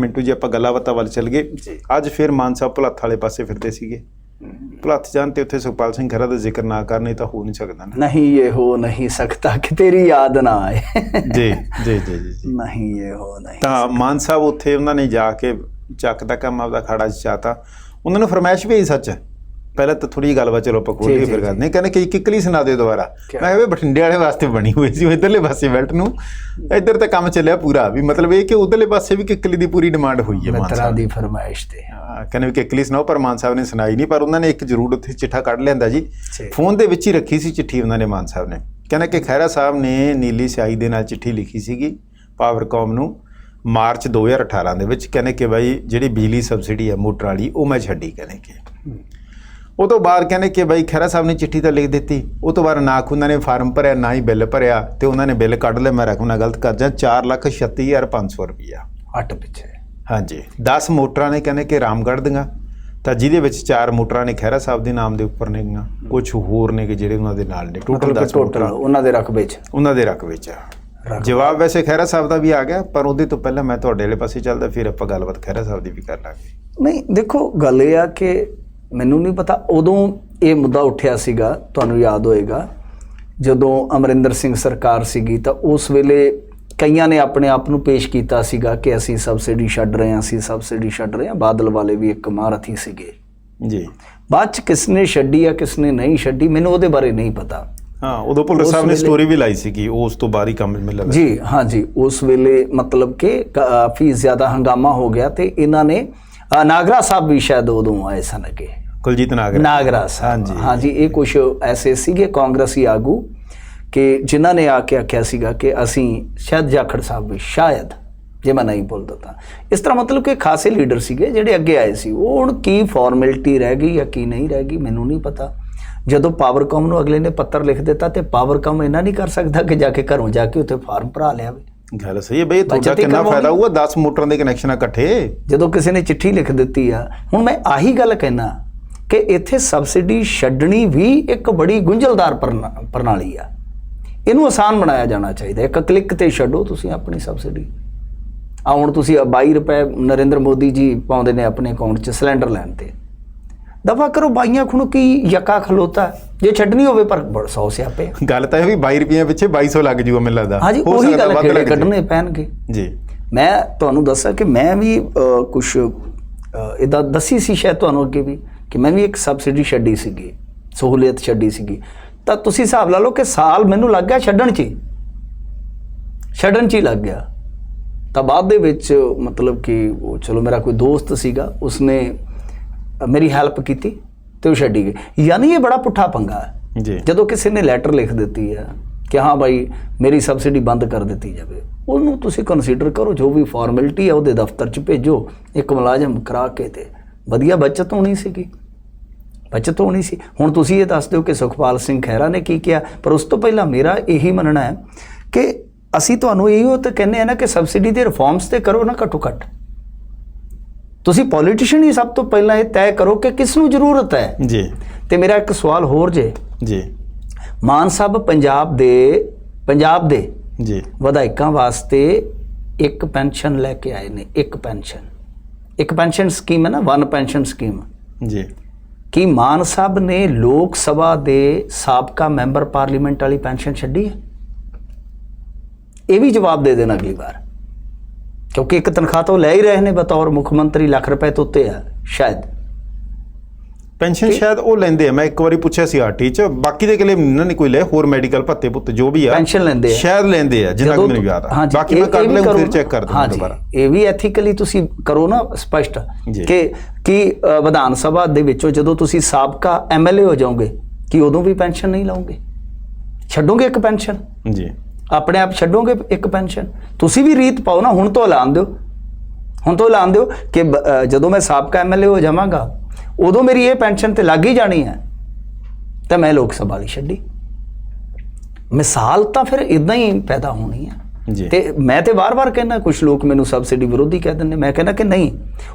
ਮਿੰਟੂ ਜੀ ਆਪਾਂ ਗੱਲਾਂ ਬਾਤਾਂ ਵੱਲ ਚੱਲ ਗਏ। ਅੱਜ ਫਿਰ ਮਾਨ ਸਾਹਿਬ ਵਾਲੇ ਪਾਸੇ ਫਿਰਦੇ ਸੀਗੇ। ਭੁਲੱਥ ਜਾਣ ਤੇ ਉੱਥੇ ਸੁਖਪਾਲ ਸਿੰਘ ਖਹਿਰਾ ਦਾ ਜ਼ਿਕਰ ਨਾ ਕਰਨੇ ਤਾਂ ਹੋ ਨਹੀਂ ਸਕਦਾ ਨਹੀਂ ਇਹ ਹੋ ਨਹੀਂ ਸਕਦਾ ਕਿ ਤੇਰੀ ਯਾਦ ਨਾ ਆਏ। ਜੀ ਜੀ ਜੀ ਜੀ ਨਹੀਂ ਇਹ ਹੋ ਨਹੀਂ ਤਾਂ ਮਾਨ ਸਾਹਿਬ ਉੱਥੇ ਉਹਨਾਂ ਨੇ ਜਾ ਕੇ ਚੱਕ ਦਾ ਕੰਮ ਆਪਦਾ ਖੜਾ ਚਾਤਾ। ਉਹਨਾਂ ਨੂੰ ਫਰਮਾਇਸ਼ ਵੀ ਸੱਚ? ਹੈ ਪਹਿਲਾਂ ਤਾਂ ਥੋੜੀ ਗੱਲਬਾਤ ਚਲੋ ਆਪਾਂ ਫਿਰ ਗੱਲ ਨਹੀਂ ਕਹਿੰਦੇ ਕਿ ਕਿਕਲੀ ਸੁਣਾ ਦਿਓ ਦੁਬਾਰਾ। ਮੈਂ ਕਿਹਾ ਵੀ ਬਠਿੰਡੇ ਵਾਲੇ ਵਾਸਤੇ ਬਣੀ ਹੋਈ ਸੀ ਇਧਰਲੇ ਪਾਸੇ ਬੈਲਟ ਨੂੰ। ਇਧਰ ਤਾਂ ਕੰਮ ਚੱਲਿਆ ਪੂਰਾ ਵੀ ਮਤਲਬ ਇਹ ਕਿ ਉਧਰਲੇ ਪਾਸੇ ਵੀ ਕਿਕਲੀ ਦੀ ਪੂਰੀ ਡਿਮਾਂਡ ਹੋਈ ਹੈ ਮਾਨਸਾ ਦੀ ਫਰਮਾਇਸ਼ ਤੇ। ਕਹਿੰਦੇ ਵੀ ਕਿਕਲੀ ਸੁਣਾਓ ਪਰ ਮਾਨ ਸਾਹਿਬ ਨੇ ਸੁਣਾਈ ਨਹੀਂ ਪਰ ਉਹਨਾਂ ਨੇ ਇੱਕ ਜ਼ਰੂਰ ਉੱਥੇ ਚਿੱਠਾ ਕੱਢ ਲਿਆਂਦਾ ਜੀ। ਫੋਨ ਦੇ ਵਿੱਚ ਹੀ ਰੱਖੀ ਸੀ ਚਿੱਠੀ ਉਹਨਾਂ ਨੇ ਮਾਨ ਸਾਹਿਬ ਨੇ। ਕਹਿੰਦੇ ਕਿ ਖੈਰਾ ਸਾਹਿਬ ਨੇ ਨੀਲੀ ਸਿਆਹੀ ਦੇ ਨਾਲ ਚਿੱਠੀ ਲਿਖੀ ਸੀਗੀ ਪਾਵਰਕਾਮ ਨੂੰ ਮਾਰਚ 2018 ਦੇ ਵਿੱਚ। ਕਹਿੰਦੇ ਕਿ ਬਾਈ ਜਿਹੜੀ ਬਿਜਲੀ ਸਬਸਿਡੀ ਹੈ ਮੋਟਰ ਵਾਲੀ ਉਹ ਮੈਂ ਛੱਡੀ ਕਹਿੰਦੇ ਕਿ। ਉਹ ਤੋਂ ਬਾਅਦ ਕਹਿੰਦੇ ਕਿ ਬਾਈ ਖੈਰਾ ਸਾਹਿਬ ਨੇ ਚਿੱਠੀ ਤਾਂ ਲਿਖ ਦਿੱਤੀ। ਉਹ ਤੋਂ ਬਾਅਦ ਨਾ ਖੁੰਨਾ ਨੇ ਫਾਰਮ ਭਰਿਆ ਨਾ ਹੀ ਬਿੱਲ ਭਰਿਆ ਤੇ ਉਹਨਾਂ ਨੇ ਬਿੱਲ ਕੱਢ ਲਿਆ ਮੈਂ ਰਕਮ ਗਲਤ ਕਰਜਾ 436500 ਰੁਪਇਆ ਅੱਟ ਪਿੱਛੇ। ਹਾਂਜੀ। 10 ਮੋਟਰਾਂ ਨੇ ਕਹਿੰਦੇ ਕਿ ਰਾਮਗੜ੍ਹ ਦੀਆਂ ਤਾਂ ਜਿਹਦੇ ਵਿੱਚ ਚਾਰ ਮੋਟਰਾਂ ਨੇ ਖੈਰਾ ਸਾਹਿਬ ਦੇ ਨਾਮ ਦੇ ਉੱਪਰ ਨੇਗੀਆਂ ਕੁਝ ਹੋਰ ਨੇ ਕਿ ਜਿਹੜੇ ਉਹਨਾਂ ਦੇ ਨਾਲ ਨੇ ਟੋਟਲ 10 ਮੋਟਰਾਂ। ਉਹਨਾਂ ਦੇ ਰਕਬੇ 'ਚ। ਉਹਨਾਂ ਦੇ ਰਕਬੇ 'ਚ। ਜਵਾਬ ਵੈਸੇ ਖੈਰਾ ਸਾਹਿਬ ਦਾ ਵੀ ਆ ਗਿਆ ਪਰ ਉਹਦੇ ਤੋਂ ਪਹਿਲਾਂ ਮੈਂ ਤੁਹਾਡੇ ਵਾਲੇ ਪਾਸੇ ਚੱਲਦਾ ਫਿਰ ਆਪਾਂ ਗੱਲਬਾਤ ਖੈਰਾ ਸਾਹਿਬ ਦੀ ਵੀ ਕਰ ਲਾਂਗੇ। ਨਹੀਂ ਦੇਖੋ ਗੱਲ ਇਹ ਆ ਕਿ ਮੈਨੂੰ ਨਹੀਂ ਪਤਾ ਉਦੋਂ ਇਹ ਮੁੱਦਾ ਉੱਠਿਆ ਸੀਗਾ ਤੁਹਾਨੂੰ ਯਾਦ ਹੋਏਗਾ ਜਦੋਂ ਅਮਰਿੰਦਰ ਸਿੰਘ ਸਰਕਾਰ ਸੀਗੀ ਤਾਂ ਉਸ ਵੇਲੇ ਕਈਆਂ ਨੇ ਆਪਣੇ ਆਪ ਨੂੰ ਪੇਸ਼ ਕੀਤਾ ਸੀਗਾ ਕਿ ਅਸੀਂ ਸਬਸਿਡੀ ਛੱਡ ਰਹੇ ਹਾਂ ਅਸੀਂ ਸਬਸਿਡੀ ਛੱਡ ਰਹੇ ਹਾਂ ਬਾਦਲ ਵਾਲੇ ਵੀ ਇੱਕ ਮਹਾਰਥੀ ਸੀਗੇ। ਜੀ। ਬਾਅਦ ਚ ਕਿਸ ਨੇ ਛੱਡੀ ਆ ਕਿਸ ਨੇ ਨਹੀਂ ਛੱਡੀ ਮੈਨੂੰ ਉਹਦੇ ਬਾਰੇ ਨਹੀਂ ਪਤਾ। ਹਾਂ ਉਦੋਂ ਭੁੱਲਰ ਸਾਹਿਬ ਨੇ ਸਟੋਰੀ ਵੀ ਲਾਈ ਸੀਗੀ ਉਸ ਤੋਂ ਬਾਅਦ ਹੀ ਕੰਮ ਮਿਲ ਰਿਹਾ ਜੀ ਹਾਂ ਜੀ ਉਸ ਵੇਲੇ ਮਤਲਬ ਕਿ ਕਾਫੀ ਜ਼ਿਆਦਾ ਹੰਗਾਮਾ ਹੋ ਗਿਆ ਤੇ ਇਹਨਾਂ ਨੇ ਨਾਗਰਾ ਸਾਹਿਬ ਵੀ ਸ਼ਾਇਦ ਉਦੋਂ ਆਏ ਸਨ ਅੱਗੇ। ਕੁਲਜੀਤ ਨਾਗਰ ਨਾਗਰਾ ਹਾਂਜੀ। ਹਾਂਜੀ ਇਹ ਕੁਝ ਐਸੇ ਸੀਗੇ ਕਾਂਗਰਸੀ ਆਗੂ ਕਿ ਜਿਨ੍ਹਾਂ ਨੇ ਆ ਕੇ ਆਖਿਆ ਸੀਗਾ ਕਿ ਅਸੀਂ ਸ਼ਾਇਦ ਜਾਖੜ ਸਾਹਿਬ ਵੀ ਸ਼ਾਇਦ ਜੇ ਮੈਂ ਨਹੀਂ ਭੁੱਲਦਾ ਤਾਂ। ਇਸ ਤਰ੍ਹਾਂ ਮਤਲਬ ਕਿ ਖਾਸੇ ਲੀਡਰ ਸੀਗੇ ਜਿਹੜੇ ਅੱਗੇ ਆਏ ਸੀ। ਉਹ ਹੁਣ ਕੀ ਫਾਰਮੈਲਿਟੀ ਰਹਿ ਗਈ ਜਾਂ ਕੀ ਨਹੀਂ ਰਹਿ ਗਈ ਮੈਨੂੰ ਨਹੀਂ ਪਤਾ। ਜਦੋਂ ਪਾਵਰਕਾਮ ਨੂੰ ਅਗਲੇ ਨੇ ਪੱਤਰ ਲਿਖ ਦਿੱਤਾ ਤੇ ਪਾਵਰਕਾਮ ਇਹਨਾਂ ਨਹੀਂ ਕਰ ਸਕਦਾ ਕਿ ਜਾ ਕੇ ਘਰੋਂ ਜਾ ਕੇ ਉੱਥੇ ਫਾਰਮ ਭਰਾ ਲਿਆਵੇ। ਗੱਲ ਸਹੀ ਹੈ ਬਈ ਤੁਹਾਡਾ ਕਿੰਨਾ। ਫਾਇਦਾ ਹੋਊਗਾ 10 ਮੋਟਰਾਂ ਦੇ ਕਨੈਕਸ਼ਨ ਇਕੱਠੇ। ਜਦੋਂ ਕਿਸੇ ਨੇ ਚਿੱਠੀ ਲਿਖ ਦਿੱਤੀ ਆ ਹੁਣ ਮੈਂ ਆਹੀ ਗੱਲ ਕਹਿਣਾ ਕਿ ਇੱਥੇ ਸਬਸਿਡੀ ਛੱਡਣੀ ਵੀ ਇੱਕ ਬੜੀ ਗੁੰਝਲਦਾਰ ਪ੍ਰਣਾ- ਪ੍ਰਣਾਲੀ ਆ। ਇਹਨੂੰ ਆਸਾਨ ਬਣਾਇਆ ਜਾਣਾ ਚਾਹੀਦਾ। ਇੱਕ ਕਲਿੱਕ ਤੇ ਛੱਡੋ ਤੁਸੀਂ ਆਪਣੀ ਸਬਸਿਡੀ। ਆ ਹੁਣ ਤੁਸੀਂ 22 ਰੁਪਏ ਨਰਿੰਦਰ ਮੋਦੀ ਜੀ ਪਾਉਂਦੇ ਨੇ ਆਪਣੇ ਅਕਾਊਂਟ 'ਚ ਸਿਲੰਡਰ ਲੈਣ ਤੇ। ਦਫਾ ਕਰੋ ਬਾਈਆਂ ਖੁਣ ਕੀ ਯਕਾ ਖਲੋਤਾ। ਜੇ ਛੱਡਣੀ ਹੋਵੇ ਪਰ ਬੜ ਸੌ ਸਿਆਪੇ ਆ। ਗੱਲ ਤਾਂ ਇਹ ਵੀ 22 ਰੁਪਏ ਪਿੱਛੇ 2200 ਲੱਗ ਜੂਗਾ ਮੈਨੂੰ ਲੱਗਦਾ। ਹਾਂਜੀ ਉਹੀ ਗੱਲ ਕਿਹੜੇ। ਕੱਢਣੇ ਪੈਣਗੇ। ਜੀ। ਮੈਂ ਤੁਹਾਨੂੰ ਦੱਸਾਂ ਕਿ ਮੈਂ ਵੀ ਕੁਝ ਇਦਾਂ ਦੱਸੀ ਸੀ ਸ਼ਾਇਦ ਤੁਹਾਨੂੰ ਅੱਗੇ ਵੀ। ਕਿ ਮੈਂ ਵੀ ਇੱਕ ਸਬਸਿਡੀ ਛੱਡੀ ਸੀਗੀ ਸਹੂਲੀਅਤ ਛੱਡੀ ਸੀਗੀ। ਤਾਂ ਤੁਸੀਂ ਹਿਸਾਬ ਲਾ ਲਓ ਕਿ ਸਾਲ ਮੈਨੂੰ ਲੱਗ ਗਿਆ ਛੱਡਣ 'ਚ। ਛੱਡਣ 'ਚ ਹੀ ਲੱਗ ਗਿਆ। ਤਾਂ ਬਾਅਦ ਦੇ ਵਿੱਚ ਮਤਲਬ ਕਿ ਉਹ ਚਲੋ ਮੇਰਾ ਕੋਈ ਦੋਸਤ ਸੀਗਾ ਉਸਨੇ ਮੇਰੀ ਹੈਲਪ ਕੀਤੀ ਤੇ ਉਹ ਛੱਡੀ ਗਈ। ਯਾਨੀ ਇਹ ਬੜਾ ਪੁੱਠਾ ਪੰਗਾ ਹੈ। ਜੀ। ਜਦੋਂ ਕਿਸੇ ਨੇ ਲੈਟਰ ਲਿਖ ਦਿੱਤੀ ਹੈ ਕਿ ਹਾਂ ਭਾਈ ਮੇਰੀ ਸਬਸਿਡੀ ਬੰਦ ਕਰ ਦਿੱਤੀ ਜਾਵੇ ਉਹਨੂੰ ਤੁਸੀਂ ਕੰਸੀਡਰ ਕਰੋ ਜੋ ਵੀ ਫਾਰਮੈਲਿਟੀ ਹੈ ਉਹਦੇ ਦਫ਼ਤਰ 'ਚ ਭੇਜੋ ਇੱਕ ਮੁਲਾਜ਼ਮ ਕਰਾ ਕੇ ਤੇ ਵਧੀਆ ਬਚਤ ਹੋਣੀ ਸੀਗੀ। ਬਚਤ ਹੋਣੀ ਸੀ। ਹੁਣ ਤੁਸੀਂ ਇਹ ਦੱਸ ਦਿਓ ਕਿ ਸੁਖਪਾਲ ਸਿੰਘ ਖਹਿਰਾ ਨੇ ਕੀ ਕਿਹਾ। ਪਰ ਉਸ ਤੋਂ ਪਹਿਲਾਂ ਮੇਰਾ ਇਹੀ ਮੰਨਣਾ ਹੈ ਕਿ ਅਸੀਂ ਤੁਹਾਨੂੰ ਇਹੋ ਤਾਂ ਕਹਿੰਦੇ ਆ ਨਾ ਕਿ ਸਬਸਿਡੀ ਦੇ ਰਿਫਾਰਮਸ ਤੇ ਕਰੋ ਨਾ ਘੱਟੋ ਘੱਟ। ਤੁਸੀਂ ਪੋਲੀਟੀਸ਼ੀਅਨ ਹੀ ਸਭ ਤੋਂ ਪਹਿਲਾਂ ਇਹ ਤੈਅ ਕਰੋ ਕਿ ਕਿਸ ਨੂੰ ਜ਼ਰੂਰਤ ਹੈ। ਜੀ। ਤੇ ਮੇਰਾ ਇੱਕ ਸਵਾਲ ਹੋਰ ਜੇ। ਜੀ। ਮਾਨ ਸਾਹਿਬ ਪੰਜਾਬ ਦੇ ਪੰਜਾਬ ਦੇ ਜੀ। ਵਿਧਾਇਕਾਂ ਵਾਸਤੇ ਇੱਕ ਪੈਨਸ਼ਨ ਲੈ ਕੇ ਆਏ ਨੇ ਇੱਕ ਪੈਨਸ਼ਨ। ਇੱਕ ਪੈਨਸ਼ਨ ਸਕੀਮ ਹੈ ਨਾ ਵਨ ਪੈਨਸ਼ਨ ਸਕੀਮ ਜੀ। ਕੀ ਮਾਨ ਸਾਹਿਬ ਨੇ ਲੋਕ ਸਭਾ ਦੇ ਸਾਬਕਾ ਮੈਂਬਰ ਪਾਰਲੀਮੈਂਟ ਵਾਲੀ ਪੈਨਸ਼ਨ ਛੱਡੀ ਹੈ? ਇਹ ਵੀ ਜਵਾਬ ਦੇ ਦੇਣਾ ਅਗਲੀ ਵਾਰ। ਕਿਉਂਕਿ ਇੱਕ ਤਨਖਾਹ ਤਾਂ ਲੈ ਹੀ ਰਹੇ ਨੇ ਬਤੌਰ ਮੁੱਖ ਮੰਤਰੀ ਲੱਖ ਰੁਪਏ ਤੋਂ ਉੱਤੇ ਆ ਸ਼ਾਇਦ। ਪੈਨਸ਼ਨ ਸ਼ਾਇਦ ਉਹ ਲੈਂਦੇ ਆ। ਮੈਂ ਇੱਕ ਵਾਰੀ ਪੁੱਛਿਆ ਸੀ ਆਰਟੀ ਚ। ਬਾਕੀ ਦੇ ਕਲੇ ਇਹਨਾਂ ਨੇ ਕੋਈ ਲੈ ਹੋਰ ਮੈਡੀਕਲ ਭੱਤੇ ਪੁੱਤ ਜੋ ਵੀ ਆ ਪੈਨਸ਼ਨ ਲੈਂਦੇ ਆ। ਸ਼ਾਇਦ ਲੈਂਦੇ ਆ ਜਿੰਨਾ ਕੁ ਮੈਨੂੰ ਯਾਦ ਆ। ਬਾਕੀ ਮੈਂ ਕਰੋ ਫਿਰ ਨਾ। ਚੈੱਕ ਕਰ ਦੂੰਗਾ ਦੁਬਾਰਾ। ਇਹ ਵੀ ਐਥੀਕਲੀ ਤੁਸੀਂ ਕਰੋ ਨਾ ਸਪਸ਼ਟ। ਕਿ ਕਿ ਵਿਧਾਨ ਸਭਾ ਦੇ ਵਿੱਚੋਂ ਜਦੋਂ ਤੁਸੀਂ ਸਾਬਕਾ ਐਮਐਲਏ ਹੋ ਜਾਓਗੇ ਕਿ ਉਦੋਂ ਵੀ ਪੈਨਸ਼ਨ ਨਹੀਂ ਲਓਗੇ? ਛੱਡੋਗੇ ਇੱਕ ਪੈਨਸ਼ਨ? ਜੀ। ਆਪਣੇ ਆਪ ਛੱਡੋਗੇ ਇੱਕ ਪੈਨਸ਼ਨ? ਤੁਸੀਂ ਵੀ ਰੀਤ ਪਾਓ ਨਾ ਹੁਣ ਤੋਂ ਐਲਾਨ ਦਿਓ। ਹੁਣ ਤੋਂ ਐਲਾਨ ਦਿਓ ਕਿ ਜਦੋਂ ਮੈਂ ਸਾਬਕਾ ਐਮਐਲਏ ਹੋ ਜਾਵਾਂਗਾ ਉਦੋਂ ਮੇਰੀ ਇਹ ਪੈਨਸ਼ਨ ਤੇ ਲੱਗ ਹੀ ਜਾਣੀ ਹੈ। ਤਾਂ ਮੈਂ ਲੋਕ ਸਭਾ ਦੀ ਛੱਡੀ। ਮਿਸਾਲ ਤਾਂ ਫਿਰ ਇਦਾਂ ਹੀ ਪੈਦਾ ਹੋਣੀ ਹੈ। ਤੇ ਮੈਂ ਤੇ ਵਾਰ-ਵਾਰ ਕਹਿੰਦਾ ਕੁਝ ਲੋਕ ਮੈਨੂੰ ਸਬਸਿਡੀ ਵਿਰੋਧੀ ਕਹਿ ਦਿੰਦੇ ਮੈਂ ਕਹਿੰਦਾ ਕਿ ਨਹੀਂ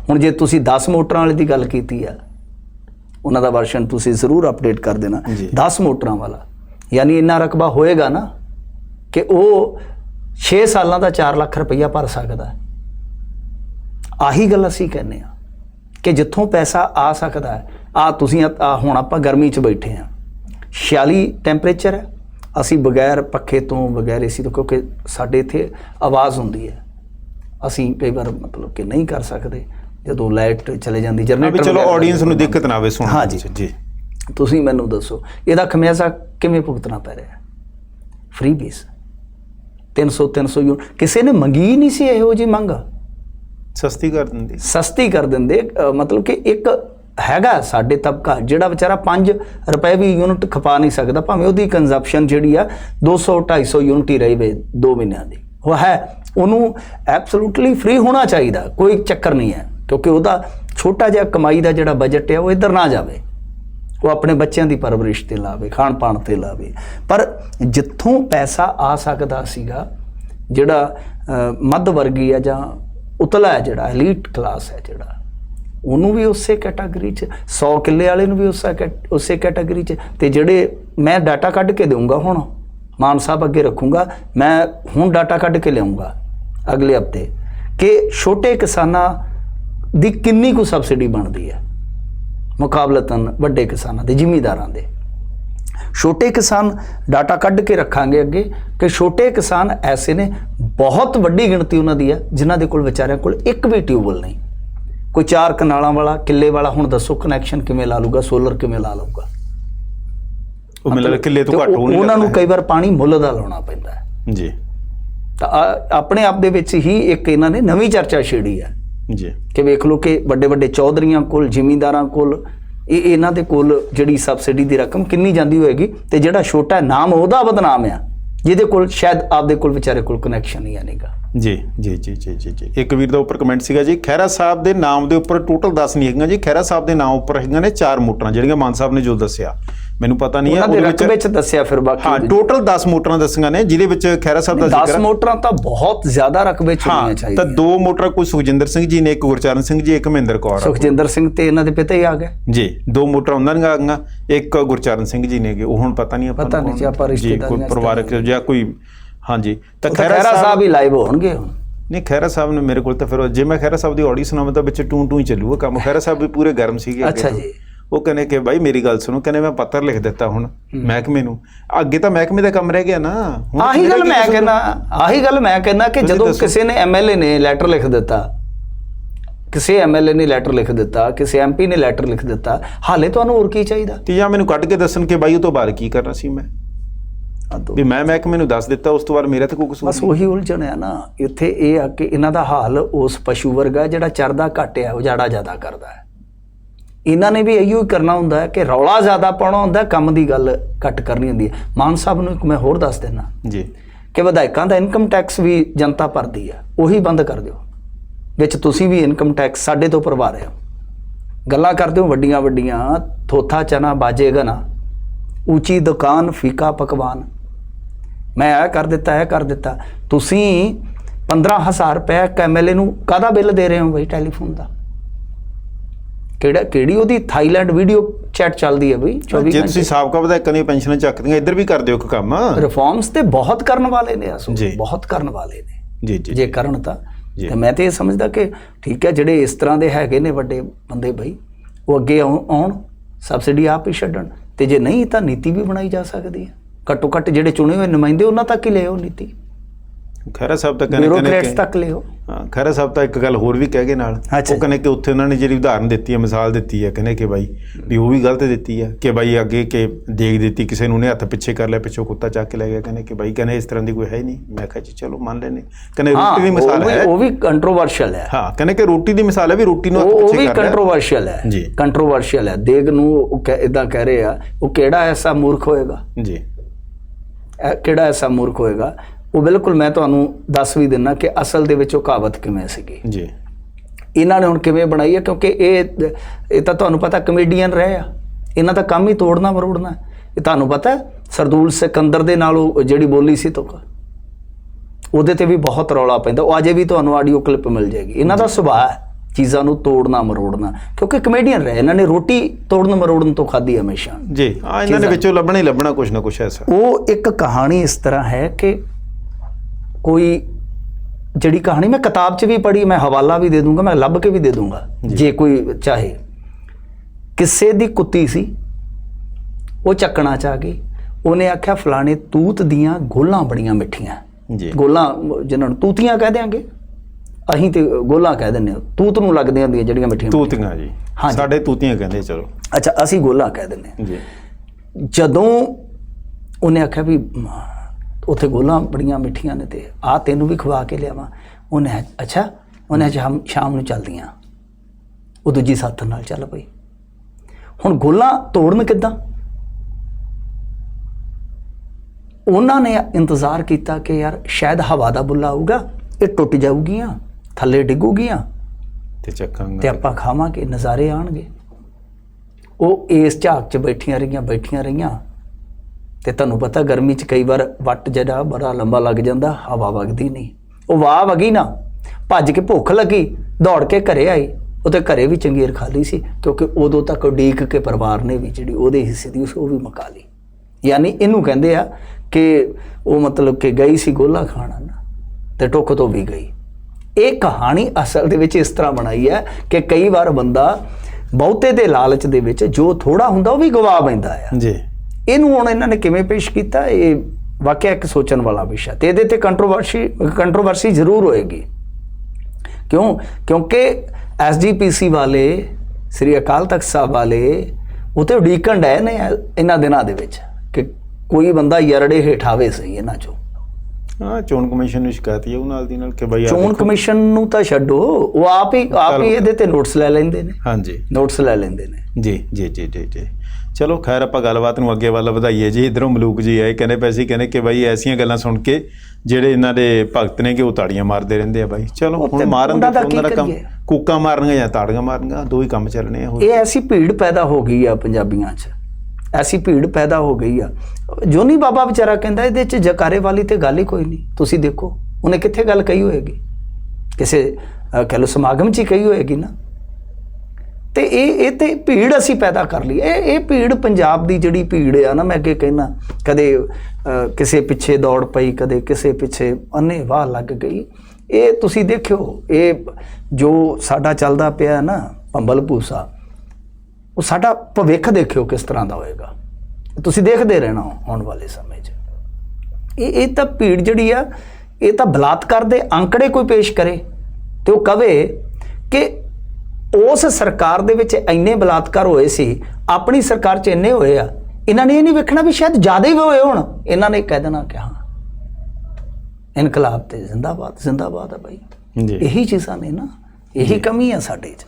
ਹੁਣ ਜੇ ਤੁਸੀਂ 10 ਮੋਟਰਾਂ ਵਾਲੇ ਦੀ ਗੱਲ ਕੀਤੀ ਆ ਉਹਨਾਂ ਦਾ ਵਰਸ਼ਨ ਤੁਸੀਂ ਜ਼ਰੂਰ ਅਪਡੇਟ ਕਰ ਦੇਣਾ ਜੀ। 10 ਮੋਟਰਾਂ ਵਾਲਾ। ਯਾਨੀ ਇੰਨਾ ਰਕਬਾ ਹੋਏਗਾ ਨਾ ਕਿ ਉਹ 6 ਸਾਲਾਂ ਦਾ 4 ਲੱਖ ਰੁਪਈਆ ਭਰ ਸਕਦਾ ਆਹੀ ਗੱਲ ਅਸੀਂ ਕਹਿੰਦੇ ਆ ਕਿ ਜਿੱਥੋਂ ਪੈਸਾ ਆ ਸਕਦਾ ਆ ਤੁਸੀਂ ਆ ਹੁਣ ਆਪਾਂ ਗਰਮੀ 'ਚ ਬੈਠੇ ਆ 46 ਟੈਂਪਰੇਚਰ ਹੈ। ਅਸੀਂ ਬਗੈਰ ਪੱਖੇ ਤੋਂ ਬਗੈਰ ਏਸੀ ਤੋਂ ਕਿਉਂਕਿ ਸਾਡੇ ਇੱਥੇ ਆਵਾਜ਼ ਹੁੰਦੀ ਹੈ। ਅਸੀਂ ਕਈ ਵਾਰ ਮਤਲਬ ਕਿ ਨਹੀਂ ਕਰ ਸਕਦੇ ਜਦੋਂ ਲਾਈਟ ਚਲੇ ਜਾਂਦੀ ਜਨਰੇਟਰ ਚਲੋ ਆਡੀਅנס ਨੂੰ ਦਿੱਕਤ ਨਾ ਆਵੇ ਸੁਣਨ ਵਿੱਚ ਜੀ। ਤੁਸੀਂ ਮੈਨੂੰ ਦੱਸੋ ਇਹਦਾ ਖਮਿਆਜ਼ਾ ਕਿਵੇਂ ਭੁਗਤਣਾ ਪੈ ਰਿਹਾ? ਹੈ ਫ੍ਰੀ ਬੀਸ 300 300 ਯੂਨਿਟ ਕਿਸੇ ਨੇ ਮੰਗੀ ਨਹੀਂ ਸੀ ਇਹੋ ਜੀ ਮੰਗ? ਸਸਤੀ ਕਰ ਦਿੰਦੀ। ਸਸਤੀ ਕਰ ਦਿੰਦੇ ਮਤਲਬ ਕਿ ਇੱਕ ਹੈਗਾ ਸਾਡੇ ਤਬਕਾ, ਜਿਹੜਾ ਵਿਚਾਰਾ 5 ਰੁਪਏ ਵੀ ਯੂਨਿਟ ਖਪਾ ਨਹੀਂ ਸਕਦਾ, ਭਾਵੇਂ ਉਹਦੀ ਕੰਜ਼ੰਪਸ਼ਨ ਜਿਹੜੀ ਆ 200 250 ਯੂਨਿਟ ਹੀ ਰਹੀ ਵੇ 2 ਮਹੀਨਿਆਂ ਦੀ। ਉਹ ਹੈ, ਉਹਨੂੰ ਐਬਸੋਲੂਟਲੀ ਫ੍ਰੀ ਹੋਣਾ ਚਾਹੀਦਾ, ਕੋਈ ਚੱਕਰ ਨਹੀਂ ਹੈ, ਕਿਉਂਕਿ ਉਹਦਾ ਛੋਟਾ ਜਿਹਾ ਕਮਾਈ ਦਾ ਜਿਹੜਾ ਬਜਟ ਹੈ ਉਹ ਇੱਧਰ ਨਾ ਜਾਵੇ। ਉਹ ਆਪਣੇ ਬੱਚਿਆਂ ਦੀ ਪਰਵਰਿਸ਼ ਤੇ ਲਾਵੇ ਖਾਣ ਪਾਣ ਤੇ ਲਾਵੇ। ਪਰ ਜਿੱਥੋਂ ਪੈਸਾ ਆ ਸਕਦਾ ਸੀਗਾ, ਜਿਹੜਾ ਮੱਧ ਵਰਗੀ ਆ ਜਾਂ ਉਤਲਾ ਹੈ ਜਿਹੜਾ ਐਲੀਟ ਕਲਾਸ ਹੈ ਜਿਹੜਾ ਉਹਨੂੰ ਵੀ ਉਸੇ ਕੈਟਾਗਰੀ 'ਚ 100 ਕਿੱਲੇ ਵਾਲੇ ਨੂੰ ਵੀ ਉਸੇ ਕੈਟ- ਉਸੇ ਕੈਟਾਗਰੀ 'ਚ। ਤੇ ਜਿਹੜੇ ਮੈਂ ਡਾਟਾ ਕੱਢ ਕੇ ਦੇਵਾਂਗਾ ਹੁਣ, ਮਾਨ ਸਾਹਿਬ ਅੱਗੇ ਰੱਖੂੰਗਾ, ਮੈਂ ਹੁਣ ਡਾਟਾ ਕੱਢ ਕੇ ਲਿਆਉਂਗਾ ਅਗਲੇ ਹਫ਼ਤੇ ਕਿ ਛੋਟੇ ਕਿਸਾਨਾਂ ਦੀ ਕਿੰਨੀ ਕੁ ਸਬਸਿਡੀ ਬਣਦੀ ਹੈ, ਮੁਕਾਬਲਤਨ ਵੱਡੇ ਕਿਸਾਨਾਂ ਦੇ, ਜ਼ਿਮੀਦਾਰਾਂ ਦੇ। ਛੋਟੇ ਕਿਸਾਨ ਡਾਟਾ ਕੱਢ ਕੇ ਰੱਖਾਂਗੇ ਅੱਗੇ ਕਿ ਛੋਟੇ ਕਿਸਾਨ ਐਸੇ ਨੇ, ਬਹੁਤ ਵੱਡੀ ਗਿਣਤੀ ਉਹਨਾਂ ਦੀ ਹੈ, ਜਿਨ੍ਹਾਂ ਦੇ ਕੋਲ ਵਿਚਾਰਿਆਂ ਕੋਲ ਇੱਕ ਵੀ ਟਿਊਬਲ ਨਹੀਂ। ਕੋਈ ਚਾਰ ਕਨਾਲਾਂ ਵਾਲਾ ਕਿੱਲੇ ਵਾਲਾ ਹੁਣ ਦੱਸੋ ਕਨੈਕਸ਼ਨ ਕਿਵੇਂ ਲਾ ਲੂਗਾ ਸੋਲਰ ਕਿਵੇਂ ਲਾ ਲੂਗਾ ਉਹ ਲੱਗਦਾ ਕਿੱਲੇ ਤੋਂ ਘੱਟ ਹੋਣੀ ਉਹਨਾਂ ਨੂੰ ਕਈ ਵਾਰ ਪਾਣੀ ਮੁੱਲ ਦਾ ਲਾਉਣਾ ਪੈਂਦਾ ਜੀ। ਤਾਂ ਆ- ਆਪਣੇ ਆਪ ਦੇ ਵਿੱਚ ਹੀ ਇੱਕ ਇਹਨਾਂ ਨੇ ਨਵੀਂ ਚਰਚਾ ਛੇੜੀ ਹੈ। ਜੀ। ਕਿ ਵੇਖ ਲਓ ਕਿ ਵੱਡੇ ਵੱਡੇ ਚੌਧਰੀਆਂ ਕੋਲ ਜ਼ਿਮੀਂਦਾਰਾਂ ਕੋਲ ਇਹ ਇਹਨਾਂ ਦੇ ਕੋਲ ਜਿਹੜੀ ਸਬਸਿਡੀ ਦੀ ਰਕਮ ਕਿੰਨੀ ਜਾਂਦੀ ਹੋਏਗੀ ਤੇ ਜਿਹੜਾ ਛੋਟਾ ਨਾਮ ਉਹਦਾ ਬਦਨਾਮ ਆ ਜਿਹਦੇ ਕੋਲ ਸ਼ਾਇਦ ਆਪਦੇ ਕੋਲ ਵਿਚਾਰੇ ਕੋਲ ਕਨੈਕਸ਼ਨ ਹੀ ਨਹੀਂਗਾ ਜੀ ਜੀ ਜੀ ਜੀ ਜੀ ਜੀ। ਇੱਕ ਵੀਰ ਦਾ ਉੱਪਰ ਕਮੈਂਟ ਸੀਗਾ ਜੀ ਖੈਰਾ ਸਾਹਿਬ ਦੇ ਨਾਮ ਦੇ ਉੱਪਰ ਟੋਟਲ 10 ਨਹੀਂ ਹੈਗੀਆਂ ਜੀ। ਖੈਰਾ ਸਾਹਿਬ ਦੇ ਨਾਮ ਉੱਪਰ ਹੈਗੀਆਂ ਨੇ ਚਾਰ ਮੋਟਰਾਂ ਜਿਹੜੀਆਂ ਮਾਨ ਸਾਹਿਬ ਨੇ ਜੋ ਦੱਸਿਆ। ਮੈਨੂੰ ਪਤਾ ਨਹੀਂ ਹੈ ਉਹਦੇ ਵਿੱਚ ਰਕਬੇ ਦੱਸਿਆ ਫਿਰ ਬਾਕੀ ਹਾਂ ਟੋਟਲ 10 ਮੋਟਰਾਂ ਦੱਸੀਆਂ ਨੇ ਜਿਹਦੇ ਵਿੱਚ ਖੈਰਾ ਸਾਹਿਬ ਦਾ 10 ਜ਼ਿਕਰ ਹੈ। ਮੋਟਰਾਂ ਤਾਂ ਬਹੁਤ ਜ਼ਿਆਦਾ ਰਕਬੇ ਚ ਹੋਣੀਆਂ ਹਾਂ ਤਾਂ ਚਾਹੀਦੀਆਂ। ਦੋ ਮੋਟਰਾਂ ਕੋਈ ਸੁਖਜਿੰਦਰ ਸਿੰਘ ਜੀ ਨੇ ਇੱਕ ਗੁਰਚਰਨ ਸਿੰਘ ਜੀ ਇੱਕ ਮਹਿੰਦਰ ਕੌਰ। ਸੁਖਜਿੰਦਰ ਸਿੰਘ ਤੇ ਇਹਨਾਂ ਦੇ ਪਿਤਾ ਹੀ ਆ ਗਏ। ਜੀ ਦੋ ਮੋਟਰਾਂ ਉਹਨਾਂ ਦੀਆਂ ਆ ਗਈਆਂ ਇੱਕ ਗੁਰਚਰਨ ਸਿੰਘ ਜੀ ਨੇਗੇ। ਉਹ ਹੁਣ ਪਤਾ ਨਹੀਂ ਆਪਾਂ ਪਤਾ ਨਹੀਂ ਜੀ, ਆਪਾਂ ਜੀ ਰਿਸ਼ਤੇਦਾਰੀਆਂ ਕੋਈ ਪਰਿਵਾਰਕ ਜਾਂ ਕੋਈ ਹਾਂਜੀ ਤਾਂ ਖਹਿਰਾ ਸਾਹਿਬ ਹੀ ਲਾਈਵ ਹੋਣਗੇ ਹੁਣ ਨਹੀਂ ਖੈਰਾ ਸਾਹਿਬ ਨੇ ਮੇਰੇ ਕੋਲ ਤਾਂ ਫਿਰ ਜੇ ਮੈਂ ਖੈਰਾ ਸਾਹਿਬ ਦੀ ਆਡੀਓ ਸੁਣਾਵਾਂ ਤਾਂ ਵਿੱਚ ਟੂੰ ਟੂੰ ਹੀ ਚੱਲੂਗਾ ਕੰਮ ਖੈਰਾ ਸਾਹਿਬ ਵੀ ਪੂਰੇ ਗਰਮ ਸੀਗੇ ਅੱਗੇ ਅੱਛਾ। ਜੀ। ਉਹ ਕਹਿੰਦੇ ਕਿ ਬਾਈ ਮੇਰੀ ਗੱਲ ਸੁਣੋ ਕਹਿੰਦੇ ਮੈਂ ਪੱਤਰ ਲਿਖ ਦਿੱਤਾ ਹੁਣ ਮਹਿਕਮੇ ਨੂੰ ਅੱਗੇ ਤਾਂ ਮਹਿਕਮੇ ਦਾ ਕੰਮ ਰਹਿ ਗਿਆ ਨਾ ਆਹੀ ਗੱਲ ਮੈਂ? ਕਹਿੰਦਾ ਆਹੀ ਗੱਲ ਮੈਂ ਕਹਿੰਦਾ ਕਿ ਜਦੋਂ। ਕਿਸੇ ਨੇ ਐਮਐਲਏ ਨੇ ਲੈਟਰ ਲਿਖ ਦਿੱਤਾ ਕਿਸੇ ਐਮਐਲਏ ਨੇ ਲੈਟਰ ਲਿਖ ਦਿੱਤਾ ਕਿਸੇ ਐਮਪੀ ਨੇ ਲੈਟਰ ਲਿਖ ਦਿੱਤਾ ਹਾਲੇ ਤੁਹਾਨੂੰ ਹੋਰ ਕੀ ਚਾਹੀਦਾ ਤੇ ਜਾਂ ਮੈਨੂੰ ਕੱਢ ਕੇ ਦੱਸਣ ਕਿ ਬਾਈ ਉਹ ਤੋਂ ਬਾਅਦ ਕੀ ਕਰਨਾ ਸੀ ਮੈਂ ਵੀ ਮੈਂ ਮਹਿਕਮੇ ਨੂੰ ਦੱਸ ਦਿੱਤਾ ਉਸ ਤੋਂ ਬਾਅਦ ਮੇਰਾ ਤਾਂ ਕੋਈ ਕਸੂਰ ਬਸ ਉਹੀ ਉਲਝਣ ਆ ਨਾ। ਇੱਥੇ ਇਹ ਆ ਕਿ ਇਹਨਾਂ ਦਾ ਹਾਲ ਉਸ ਪਸ਼ੂ ਵਰਗਾ ਜਿਹੜਾ ਚਰਦਾ ਘੱਟ ਆ ਉਜਾੜਾ ਜ਼ਿਆਦਾ ਕਰਦਾ ਹੈ। ਇਹਨਾਂ ਨੇ ਵੀ ਇਹੋ ਹੀ ਕਰਨਾ ਹੁੰਦਾ ਹੈ ਕਿ ਰੌਲਾ ਜ਼ਿਆਦਾ ਪਾਉਣਾ ਹੁੰਦਾ ਕੰਮ ਦੀ ਗੱਲ ਘੱਟ ਕਰਨੀ ਹੁੰਦੀ ਹੈ। ਮਾਨ ਸਾਹਿਬ ਨੂੰ ਇੱਕ ਮੈਂ ਹੋਰ ਦੱਸ ਦਿੰਦਾ ਜੀ। ਕਿ ਵਿਧਾਇਕਾਂ ਦਾ ਇਨਕਮ ਟੈਕਸ ਵੀ ਜਨਤਾ ਭਰਦੀ ਆ ਉਹੀ ਬੰਦ ਕਰ ਦਿਓ। ਵਿੱਚ ਤੁਸੀਂ ਵੀ ਇਨਕਮ ਟੈਕਸ ਸਾਡੇ ਤੋਂ ਭਰਵਾ ਰਹੇ ਹੋ। ਗੱਲਾਂ ਕਰਦੇ ਹੋ ਵੱਡੀਆਂ ਵੱਡੀਆਂ ਥੋਥਾ ਚਨਾ ਬਾਜੇਗਾ ਨਾ ਉੱਚੀ ਦੁਕਾਨ ਫੀਕਾ ਪਕਵਾਨ। ਮੈਂ ਇਹ ਕਰ ਦਿੱਤਾ ਇਹ ਕਰ ਦਿੱਤਾ। ਤੁਸੀਂ 15000 ਰੁਪਏ ਐਮਐਲਏ ਨੂੰ ਕਾਹਦਾ ਬਿੱਲ ਦੇ ਰਹੇ ਹੋ ਬਈ ਟੈਲੀਫੋਨ ਦਾ? ਕਿਹੜਾ ਕਿਹੜੀ ਉਹਦੀ ਥਾਈਲੈਂਡ ਵੀਡੀਓ ਚੈਟ ਚੱਲਦੀ ਹੈ ਬਈ? 24 ਜੇ ਤੁਸੀਂ ਸਾਬਕਾ ਵਿਧਾਇਕਾਂ ਦੀਆਂ ਪੈਨਸ਼ਨਾਂ ਚੱਕਦੀਆਂ ਇੱਧਰ ਵੀ ਕਰ ਦਿਓ ਇੱਕ ਕੰਮ। ਰਿਫਾਰਮਸ ਤੇ ਬਹੁਤ ਕਰਨ ਵਾਲੇ ਨੇ ਅਸੂ। ਬਹੁਤ ਕਰਨ ਵਾਲੇ ਨੇ। ਜੀ ਜੀ। ਜੇ ਕਰਨ ਤਾਂ। ਤੇ ਮੈਂ ਤੇ ਇਹ ਸਮਝਦਾ ਕਿ ਠੀਕ ਹੈ ਜਿਹੜੇ ਇਸ ਤਰ੍ਹਾਂ ਦੇ ਹੈਗੇ ਨੇ ਵੱਡੇ ਬੰਦੇ ਬਈ ਉਹ ਅੱਗੇ ਆਉਣ ਸਬਸਿਡੀ ਆਪ ਹੀ ਛੱਡਣ। ਤੇ ਜੇ ਨਹੀਂ ਤਾਂ ਨੀਤੀ ਵੀ ਬਣਾਈ ਜਾ ਸਕਦੀ ਹੈ। ਘੱਟੋ ਘੱਟ ਜਿਹੜੇ ਚੁਣੇ ਹੋਏ ਨੁਮਾਇੰਦੇ ਉਹਨਾਂ ਤੱਕ ਹੀ ਲਿਓ ਨੀਤੀ। ਖੈਰਾ ਸਾਹਿਬ ਤਾਂ ਕਹਿੰਦੇ ਬਿਊਰੋਕਰੇਟਸ ਕਹਿੰਦੇ ਤੱਕ ਲਿਓ। ਹਾਂ ਖੈਰਾ ਸਾਹਿਬ ਤਾਂ ਇੱਕ ਗੱਲ ਹੋਰ ਵੀ ਕਹਿ ਗਏ ਨਾਲ। ਉਹ ਕਹਿੰਦੇ ਕਿ ਉੱਥੇ ਉਹਨਾਂ ਨੇ ਜਿਹੜੀ ਉਦਾਹਰਨ ਦਿੱਤੀ ਹੈ ਮਿਸਾਲ ਦਿੱਤੀ ਹੈ ਕਹਿੰਦੇ ਕਿ ਬਾਈ ਵੀ ਉਹ ਵੀ ਗਲਤ ਦਿੱਤੀ ਹੈ ਕਿ ਬਾਈ ਅੱਗੇ ਕਿ ਦੇਖ ਦਿੱਤੀ ਕਿਸੇ ਨੂੰ ਨੇ ਹੱਥ ਪਿੱਛੇ ਕਰ ਲਿਆ ਪਿੱਛੋਂ ਕੁੱਤਾ ਚੱਕ ਕੇ ਲੈ ਗਿਆ ਕਹਿੰਦੇ ਕਿ ਬਾਈ ਕਹਿੰਦੇ ਇਸ ਤਰ੍ਹਾਂ ਦੀ ਕੋਈ ਹੈ ਹੀ ਨਹੀਂ। ਮੈਂ ਕਿਹਾ ਜੀ ਚਲੋ ਮੰਨ ਲੈਨੇ ਕਹਿੰਦੇ ਰੋਟੀ ਦੀ ਉਹ ਮਿਸਾਲ ਵੀ ਹੈ। ਉਹ ਵੀ ਕੰਟਰੋਵਰਸ਼ੀਅਲ ਹੈ। ਹਾਂ ਕਹਿੰਦੇ ਕਿ ਰੋਟੀ ਦੀ ਮਿਸਾਲ ਹੈ ਵੀ ਰੋਟੀ ਨੂੰ ਉਹ ਹੱਥ ਉਹ ਪਿੱਛੇ ਵੀ ਕਰ ਲਿਆ। ਕੰਟਰੋਵਰਸ਼ੀਅਲ ਹੈ। ਜੀ। ਕੰਟਰੋਵਰਸ਼ੀਅਲ ਹੈ। ਦੇਗ ਨੂੰ ਉਹ ਇਦਾਂ ਕਹਿ ਰਹੇ ਆ ਉਹ ਕਿਹੜਾ ਐਸਾ ਮੂਰਖ ਹੋਏਗਾ? ਜੀ। ਕਿਹੜਾ ਐਸਾ ਮੂਰਖ ਹੋਏਗਾ? ਉਹ ਬਿਲਕੁਲ ਮੈਂ ਤੁਹਾਨੂੰ ਦੱਸ ਵੀ ਦਿੰਨਾ ਕਿ ਅਸਲ ਦੇ ਵਿੱਚ ਉਹ ਕਹਾਵਤ ਕਿਵੇਂ ਸੀਗੀ। ਜੀ। ਇਹਨਾਂ ਨੇ ਹੁਣ ਕਿਵੇਂ ਬਣਾਈ ਹੈ? ਕਿਉਂਕਿ ਇਹ ਇਹ ਤਾਂ ਤੁਹਾਨੂੰ ਪਤਾ ਕਮੇਡੀਅਨ ਰਹੇ ਆ। ਇਹਨਾਂ ਦਾ ਕੰਮ ਹੀ ਤੋੜਨਾ ਮਰੋੜਨਾ। ਇਹ ਤੁਹਾਨੂੰ ਪਤਾ ਸਰਦੂਲ ਸਿਕੰਦਰ ਦੇ ਨਾਲ ਉਹ ਜਿਹੜੀ ਬੋਲੀ ਸੀ ਤੁਕ ਉਹਦੇ ਤੇ ਵੀ ਬਹੁਤ ਰੌਲਾ ਪੈਂਦਾ। ਉਹ ਅਜੇ ਵੀ ਤੁਹਾਨੂੰ ਆਡੀਓ ਕਲਿੱਪ ਮਿਲ ਜਾਏਗੀ। ਇਹਨਾਂ ਦਾ ਸੁਭਾਅ ਹੈ। ਚੀਜ਼ਾਂ ਨੂੰ ਤੋੜਨਾ ਮਰੋੜਨਾ ਕਿਉਂਕਿ ਕਮੇਡੀਅਨ ਰਹੇ ਇਹਨਾਂ ਨੇ ਰੋਟੀ ਤੋੜਨ ਮਰੋੜਨ ਤੋਂ ਖਾਧੀ ਹਮੇਸ਼ਾ। ਜੀ ਆ ਇਹਨਾਂ ਦੇ ਵਿੱਚੋਂ ਲੱਭਣਾ ਹੀ ਲੱਭਣਾ ਕੁਛ ਨਾ ਕੁਛ ਐਸਾ। ਉਹ ਇੱਕ ਕਹਾਣੀ ਇਸ ਤਰ੍ਹਾਂ ਹੈ ਕਿ ਕੋਈ ਜਿਹੜੀ ਕਹਾਣੀ ਮੈਂ ਕਿਤਾਬ 'ਚ ਵੀ ਪੜ੍ਹੀ ਮੈਂ ਹਵਾਲਾ ਵੀ ਦੇ ਦੂੰਗਾ ਮੈਂ ਲੱਭ ਕੇ ਵੀ ਦੇ ਦੂੰਗਾ ਜੀ। ਕੋਈ ਚਾਹੇ। ਕਿਸੇ ਦੀ ਕੁੱਤੀ ਸੀ ਉਹ ਚੱਕਣਾ ਚਾ ਗਈ ਉਹਨੇ ਆਖਿਆ ਫਲਾਣੇ ਤੂਤ ਦੀਆਂ ਗੋਲਾਂ ਬੜੀਆਂ ਮਿੱਠੀਆਂ। ਜੀ। ਗੋਲਾਂ ਜਿਨ੍ਹਾਂ ਨੂੰ ਤੂਤੀਆਂ ਕਹਿ ਦਿਆਂਗੇ। ਅਸੀਂ ਤੇ ਗੋਲਾਂ ਕਹਿ ਦਿੰਦੇ ਹਾਂ। ਤੂਤ ਨੂੰ ਲੱਗਦੀਆਂ ਹੁੰਦੀਆਂ ਜਿਹੜੀਆਂ ਮਿੱਠੀਆਂ ਤੂਤੀਆਂ ਜੀ। ਹਾਂਜੀ। ਸਾਡੇ ਤੂਤੀਆਂ ਕਹਿੰਦੇ ਚਲੋ। ਅੱਛਾ ਅਸੀਂ ਗੋਲਾਂ ਕਹਿ ਦਿੰਦੇ ਹਾਂ। ਜੀ। ਜਦੋਂ ਉਹਨੇ ਆਖਿਆ ਵੀ ਉੱਥੇ ਗੋਲਾਂ ਬੜੀਆਂ ਮਿੱਠੀਆਂ ਨੇ ਤੇ ਆ ਤੈਨੂੰ ਵੀ ਖਵਾ ਕੇ ਲਿਆਵਾਂ। ਉਹਨੇ ਅੱਛਾ ਉਹਨੇ ਸ਼ਾਮ ਸ਼ਾਮ ਨੂੰ ਚੱਲਦੀਆਂ। ਉਹ ਦੂਜੀ ਸਾਥ ਨਾਲ ਚੱਲ ਪਈ। ਹੁਣ ਗੋਲਾਂ ਤੋੜਨ ਕਿੱਦਾਂ? ਉਹਨਾਂ ਨੇ ਇੰਤਜ਼ਾਰ ਕੀਤਾ ਕਿ ਯਾਰ ਸ਼ਾਇਦ ਹਵਾ ਦਾ ਬੁੱਲਾ ਆਊਗਾ ਇਹ ਟੁੱਟ ਜਾਊਗੀਆਂ। ਥੱਲੇ ਡਿੱਗੂਗੀਆਂ ਤੇ ਚੱਕਾਂਗਾ। ਤੇ ਆਪਾਂ ਖਾਵਾਂਗੇ ਨਜ਼ਾਰੇ ਆਣਗੇ। ਉਹ ਇਸ ਝਾਕ 'ਚ ਬੈਠੀਆਂ ਰਹੀਆਂ ਬੈਠੀਆਂ ਰਹੀਆਂ। ਤੇ ਤੁਹਾਨੂੰ ਪਤਾ ਗਰਮੀ 'ਚ ਕਈ ਵਾਰ ਵੱਟ ਜਿਹੜਾ ਬੜਾ ਲੰਬਾ ਲੱਗ ਜਾਂਦਾ ਹਵਾ ਵਗਦੀ ਨਹੀਂ। ਉਹ ਵਾਹ ਵਗੀ ਨਾ ਭੱਜ ਕੇ ਭੁੱਖ ਲੱਗੀ ਦੌੜ ਕੇ ਘਰੇ ਆਈ। ਉਹਦੇ ਘਰੇ ਵੀ ਚੰਗੀਰ ਖਾਲੀ ਸੀ ਕਿਉਂਕਿ ਉਦੋਂ ਤੱਕ ਉਡੀਕ ਕੇ ਪਰਿਵਾਰ ਨੇ ਵੀ ਜਿਹੜੀ ਉਹਦੇ ਹਿੱਸੇ ਦੀ ਉਹ ਵੀ ਮੁਕਾ ਲਈ। ਯਾਨੀ ਇਹਨੂੰ ਕਹਿੰਦੇ ਆ ਕਿ ਉਹ ਮਤਲਬ ਕਿ ਗਈ ਸੀ ਗੋਲਾ ਖਾਣਾ ਨਾ ਤੇ ਟੁੱਕ ਤੋਂ ਵੀ ਗਈ। ਇਹ ਕਹਾਣੀ ਅਸਲ ਦੇ ਵਿੱਚ ਇਸ ਤਰ੍ਹਾਂ ਬਣਾਈ ਹੈ ਕਿ ਕਈ ਵਾਰ ਬੰਦਾ ਬਹੁਤੇ ਦੇ ਲਾਲਚ ਦੇ ਵਿੱਚ ਜੋ ਥੋੜਾ ਹੁੰਦਾ ਉਹ ਵੀ ਗਵਾ ਬੈਂਦਾ ਆ। ਜੀ। ਇਹਨੂੰ ਹੁਣ ਇਹਨਾਂ ਨੇ ਕਿਵੇਂ ਪੇਸ਼ ਕੀਤਾ? ਇਹ ਵਾਕਿਆ ਇੱਕ ਸੋਚਣ ਵਾਲਾ ਵਿਸ਼ਾ ਤੇ ਇਹਦੇ ਤੇ ਕੰਟਰੋਵਰਸੀ ਕੰਟਰੋਵਰਸੀ ਜ਼ਰੂਰ ਹੋਏਗੀ। ਕਿਉਂ? ਕਿਉਂਕਿ ਐਸਜੀਪੀਸੀ ਵਾਲੇ ਸ੍ਰੀ ਅਕਾਲ ਤਖਤ ਸਾਹਿਬ ਵਾਲੇ ਉਤੇ ਉਡੀਕਣ ਡਏ ਨੇ ਇਹਨਾਂ ਦਿਨਾਂ ਦੇ ਵਿੱਚ ਕਿ ਕੋਈ ਬੰਦਾ ਯਰੜੇ ਹੇਠਾਵੇ ਸਹੀ ਇਹਨਾਂ ਚੋਂ। ਹਾਂ ਚੋਣ ਕਮਿਸ਼ਨ ਨੂੰ ਸ਼ਿਕਾਇਤ ਹੈ ਉਹ ਨਾਲ ਦੀ ਨਾਲ ਕਿ ਬਈ ਚੋਣ ਕਮਿਸ਼ਨ ਨੂੰ ਤਾਂ ਛੱਡੋ ਉਹ ਆਪ ਹੀ ਆਪ ਹੀ ਇਹਦੇ ਤੇ ਨੋਟਿਸ ਲੈ ਲੈਂਦੇ ਨੇ। ਹਾਂਜੀ। ਨੋਟਿਸ ਲੈ ਲੈਂਦੇ ਨੇ। ਜੀ ਜੀ ਜੀ ਜੀ ਜੀ। ਚਲੋ ਖੈਰ ਆਪਾਂ ਗੱਲਬਾਤ ਨੂੰ ਅੱਗੇ ਵੱਲ ਵਧਾਈਏ ਜੀ। ਇਧਰੋਂ ਮਲੂਕ ਜੀ ਆਏ ਕਹਿੰਦੇ ਪਏ ਸੀ ਕਹਿੰਦੇ ਕਿ ਬਾਈ ਐਸੀਆਂ ਗੱਲਾਂ ਸੁਣ ਕੇ ਜਿਹੜੇ ਇਹਨਾਂ ਦੇ ਭਗਤ ਨੇ ਕਿ ਉਹ ਤਾੜੀਆਂ ਮਾਰਦੇ ਰਹਿੰਦੇ ਆ ਬਾਈ। ਚਲੋ ਹੁਣ ਮਾਰਨ ਦੇ ਉਹਨਾਂ ਕੰਮ? ਕੂਕਾਂ ਮਾਰਨੀਆਂ ਜਾਂ ਤਾੜੀਆਂ ਮਾਰਨੀਆਂ ਦੋ ਹੀ ਕੰਮ ਚੱਲਣੇ ਆ ਹੋਰ ਇਹ ਐਸੀ ਭੀੜ ਪੈਦਾ ਹੋ ਗਈ ਆ ਪੰਜਾਬੀਆਂ 'ਚ। ਐਸੀ ਭੀੜ ਪੈਦਾ ਹੋ ਗਈ ਆ। ਜੋਨੀ ਬਾਬਾ ਵਿਚਾਰਾ ਕਹਿੰਦਾ ਇਹਦੇ 'ਚ ਜਕਾਰੇ ਵਾਲੀ ਤੇ ਗੱਲ ਹੀ ਕੋਈ ਨਹੀਂ। ਤੁਸੀਂ ਦੇਖੋ ਉਹਨੇ ਕਿੱਥੇ ਗੱਲ ਕਹੀ ਹੋਏਗੀ? ਕਿਸੇ ਅਹ, ਕਹਿ ਲਓ ਸਮਾਗਮ 'ਚ ਹੀ ਕਹੀ ਹੋਏਗੀ ਨਾ। ਤੇ ਇਹ ਇਹ ਤੇ ਭੀੜ ਅਸੀਂ ਪੈਦਾ ਕਰ ਲਈ। ਇਹ ਇਹ ਭੀੜ ਪੰਜਾਬ ਦੀ ਜਿਹੜੀ ਭੀੜ ਆ ਨਾ ਮੈਂ ਅੱਗੇ ਕਹਿਣਾ ਕਦੇ ਕਿਸੇ ਪਿੱਛੇ ਦੌੜ ਪਈ ਕਦੇ ਕਿਸੇ ਪਿੱਛੇ ਅੰਨੇ ਵਾਹ ਲੱਗ ਗਈ। ਇਹ ਤੁਸੀਂ ਦੇਖਿਓ ਇਹ ਜੋ ਸਾਡਾ ਚੱਲਦਾ ਪਿਆ ਨਾ ਭੰਬਲ ਭੂਸਾ ਉਹ ਸਾਡਾ ਭਵਿੱਖ ਦੇਖਿਓ ਕਿਸ ਤਰ੍ਹਾਂ ਦਾ ਹੋਏਗਾ। ਤੁਸੀਂ ਦੇਖਦੇ ਰਹਿਣਾ ਆਉਣ ਵਾਲੇ ਸਮੇਂ 'ਚ। ਇਹ ਇਹ ਤਾਂ ਭੀੜ ਜਿਹੜੀ ਆ ਇਹ ਤਾਂ ਬਲਾਤਕਾਰ ਦੇ ਅੰਕੜੇ ਕੋਈ ਪੇਸ਼ ਕਰੇ ਤੇ ਉਹ ਕਵੇ ਕਿ ਉਸ ਸਰਕਾਰ ਦੇ ਵਿੱਚ ਇੰਨੇ ਬਲਾਤਕਾਰ ਹੋਏ ਸੀ ਆਪਣੀ ਸਰਕਾਰ 'ਚ ਇੰਨੇ ਹੋਏ ਆ ਇਹਨਾਂ ਨੇ ਇਹ ਨਹੀਂ ਵੇਖਣਾ ਵੀ ਸ਼ਾਇਦ ਜ਼ਿਆਦਾ ਹੀ ਹੋਏ ਹੋਣ। ਇਹਨਾਂ ਨੇ ਕਹਿ ਦੇਣਾ ਕਿ ਹਾਂ ਇਨਕਲਾਬ ਤੇ ਜ਼ਿੰਦਾਬਾਦ ਜ਼ਿੰਦਾਬਾਦ ਆ ਭਾਈ। ਜੀ। ਇਹੀ ਚੀਜ਼ਾਂ ਨੇ ਨਾ ਇਹੀ ਕਮੀ ਆ ਸਾਡੇ 'ਚ।